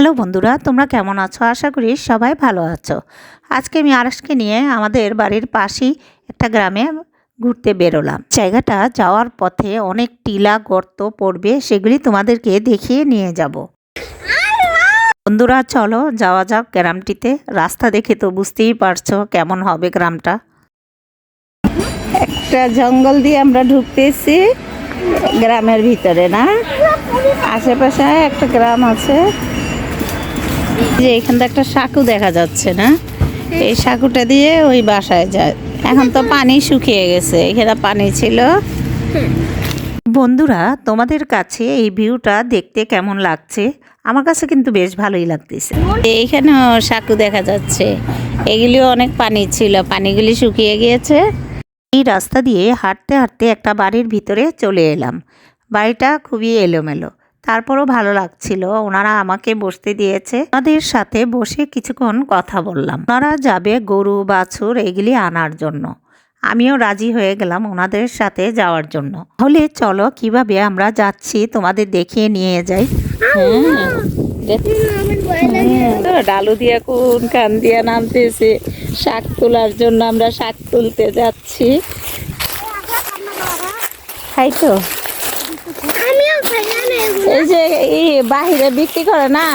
Hello বন্ধুরা, তোমরা কেমন আছো? আশা করি সবাই ভালো আছো। আজকে আমি আরসকে নিয়ে আমাদের বাড়ির পাশেই একটা গ্রামে ঘুরতে বেরোলাম। জায়গাটা যাওয়ার পথে অনেক টিলা গর্ত পড়বে, সেগুলি তোমাদেরকে দেখিয়ে নিয়ে যাব। বন্ধুরা, চলো যাওয়া যাক গ্রামটিতে। রাস্তা দেখে তো বুঝতেই পারছ কেমন হবে গ্রামটা। একটা জঙ্গল দিয়ে আমরা ঢুকতেছি গ্রামের ভিতরে, না? আশেপাশে একটা গ্রাম আছে। যে এখানটা একটা সাঁকু দেখা যাচ্ছে না? এই সাঁকুটা দিয়ে ওই বাসায় যায়। এখন তো পানি শুকিয়ে গেছে এখানে পানি ছিল। বন্ধুরা তোমাদের কাছে এই ভিউটা দেখতে কেমন লাগছে? আমার কাছে কিন্তু বেশ ভালোই লাগতেছে। এইখানেও সাঁকু দেখা যাচ্ছে। এগুলিও অনেক পানি ছিল পানিগুলি শুকিয়ে গিয়েছে। এই রাস্তা দিয়ে হাঁটতে হাঁটতে একটা বাড়ির ভিতরে চলে এলাম। বাড়িটা খুবই এলোমেলো। তারপরও ভালো লাগছিল। ওনারা আমাকে বসতে দিয়েছে। ওনাদের সাথে বসে কিছুক্ষণ কথা বললাম। ওনারা যাবে গরু বাছুর এগুলি আনার জন্য। আমিও রাজি হয়ে গেলাম ওনাদের সাথে যাওয়ার জন্য। তাহলে চলো কীভাবে আমরা যাচ্ছি তোমাদের দেখিয়ে নিয়ে যাই। হ্যাঁ, ডালু দিয়া কোন কান দিয়া নামতেছে? শাক তোলার জন্য আমরা শাক তুলতে যাচ্ছি। তাই তো আমিও খাই না এগুলো। এই যে এই বাহিরে বিক্রি করে না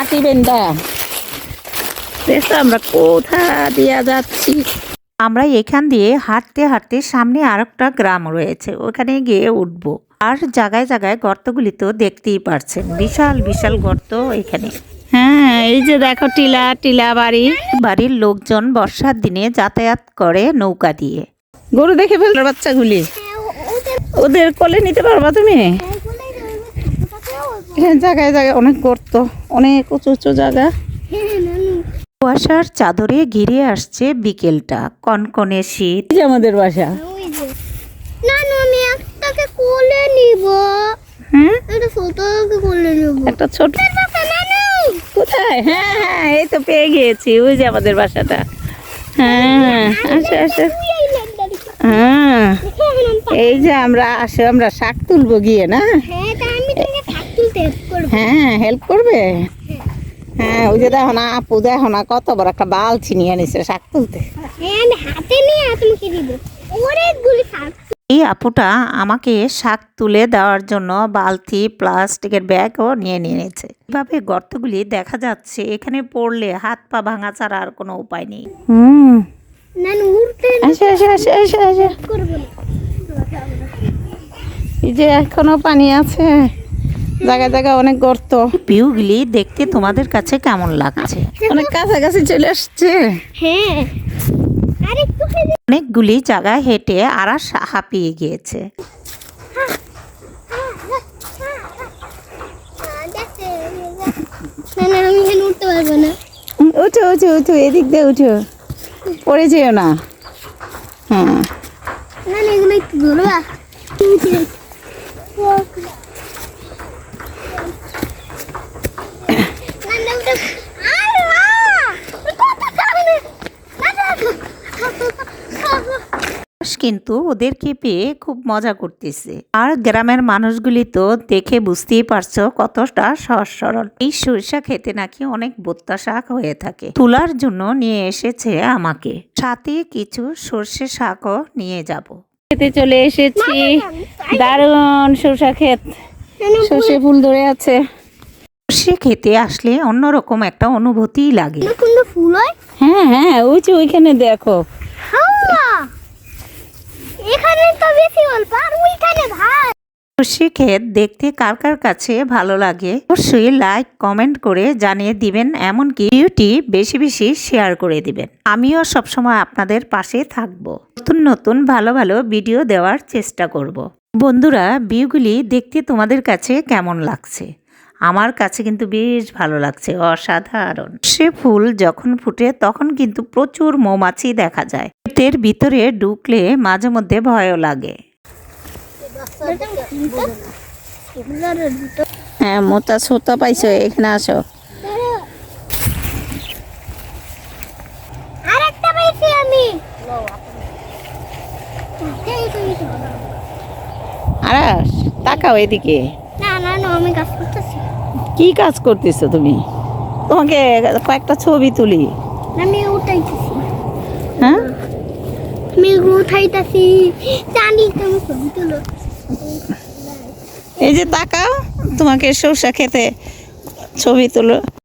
আটি বেন্ডা আমরা কোথা দিয়া যাচ্ছি? আমরা এখান দিয়ে হাঁটতে হাঁটতে সামনে আরেকটা গ্রাম রয়েছে ওখানে গিয়ে উঠবো। আর জায়গায় জায়গায় গর্তগুলি তো দেখতেই পারছেন বিশাল বিশাল গর্ত এখানে। হ্যাঁ এই যে দেখো টিলা টিলা বাড়ি। বাড়ির লোকজন বর্ষার দিনে যাতায়াত করে নৌকা দিয়ে। গরু দেখে ফেলল বাচ্চাগুলি। ওদের ওদের কোলে নিতে পারবা তুমি এগুলোই রয়েছে। কোথাও আছে। এখানে জায়গায় জায়গায় অনেক গর্ত অনেক উঁচু উঁচু জায়গা। হ্যাঁ, কুয়াশার চাদরে ঘিরে আসছে বিকেলটা কনকনে শীত। যে আমাদের বাসা। ওই যে। নানু, আমি একটাকে কোলে নিব। হ্যাঁ একটা ছোটকে কোলে নিব। একটা ছোট কোথায়? হ্যাঁ হ্যাঁ এই তো পেয়ে গিয়েছি ওই যে আমাদের বাসাটা। হ্যাঁ আচ্ছা আচ্ছা হ্যাঁ এই যে আমরা আসে আমরা শাক তুলবো গিয়ে না হ্যাঁ তা আমি তোমাকে থাক তুলতে help করব হ্যাঁ হেল্প করবে? হ্যাঁ ওই যে দেখো না আপু দেখো না কত বড় একটা বালছি নিয়ে নিছে শাক তুলতে। হ্যাঁ হাতে নিয়ে তোমাকে দিব। অনেকগুলি শাক। এই আপুটা আমাকে শাক তুলে দেওয়ার জন্য বালতি প্লাস্টিকের ব্যাগও নিয়ে নিয়েছে। এভাবে গর্তগুলি দেখা যাচ্ছে এখানে পড়লে হাত পা ভাঙা ছাড়া আর কোনো উপায় নেই। হুম। এই যে এখনও পানি আছে। জায়গায় জায়গায় অনেক গর্ত। ভিউগুলি দেখতে তোমাদের কাছে কেমন লাগছে? অনেক কাছাকাছি চলে আসছে। হ্যাঁ অনেকগুলি জায়গায় হেঁটে আরাস হাঁপিয়ে গিয়েছে। উঠো উঠো উঠো এদিক দিয়ে উঠো। পড়ে যেও না। হ্যাঁ। না না এগুলো একটু কিন্তু ওদেরকে পেয়ে খুব মজা করতেছে। আর গ্রামের মানুষগুলি তো দেখে বুঝতেই পারছ কতটা সহজ সরল এই সরিষা খেতে নাকি অনেক বোত্তা শাক হয়ে থাকে। তুলার জন্য নিয়ে এসেছে আমাকে। সাথে কিছু সর্ষে শাকও নিয়ে যাব। খেতে চলে এসেছি। দারুণ সরষা ক্ষেত। সর্ষে ফুল ধরে আছে। সর্ষে খেতে আসলে অন্যরকম একটা অনুভূতি লাগে। ফুল হয়? হ্যাঁ হ্যাঁ ওই যে ওইখানে দেখো হাওয়া এখানে তো বেশি অল্প আর ওইখানে ভাই সর্ষে ক্ষেত দেখতে কার কার কাছে ভালো লাগে, অবশ্যই লাইক কমেন্ট করে জানিয়ে দিবেন, এমনকি ভিডিওটি বেশি বেশি শেয়ার করে দিবেন। আমিও সবসময় আপনাদের পাশে থাকব। নতুন নতুন ভালো ভালো ভিডিও দেওয়ার চেষ্টা করব। বন্ধুরা, ভিউগুলি দেখতে তোমাদের কাছে কেমন লাগছে? আমার কাছে কিন্তু বেশ ভালো লাগছে, অসাধারণ। সে ফুল যখন ফুটে তখন কিন্তু প্রচুর মৌমাছি দেখা যায়। ক্ষেতের ভিতরে ঢুকলে মাঝে মধ্যে ভয়ও লাগে। হ্যাঁ মোটা ছোটা পাইছো এখানে আসো। আরাস তাকাও এদিকে। না না না আমি গাছ করতেছি। কি কাজ করতেছো তুমি? তোমাকে কয়েকটা ছবি তুলি। আমি উঠাইতেছি। হ্যাঁ? আমি উঠাইতেছি। জানি তুমি ছবি তুলো। এই যে তাকাও তোমাকে সরষা খেতে ছবি তুলো।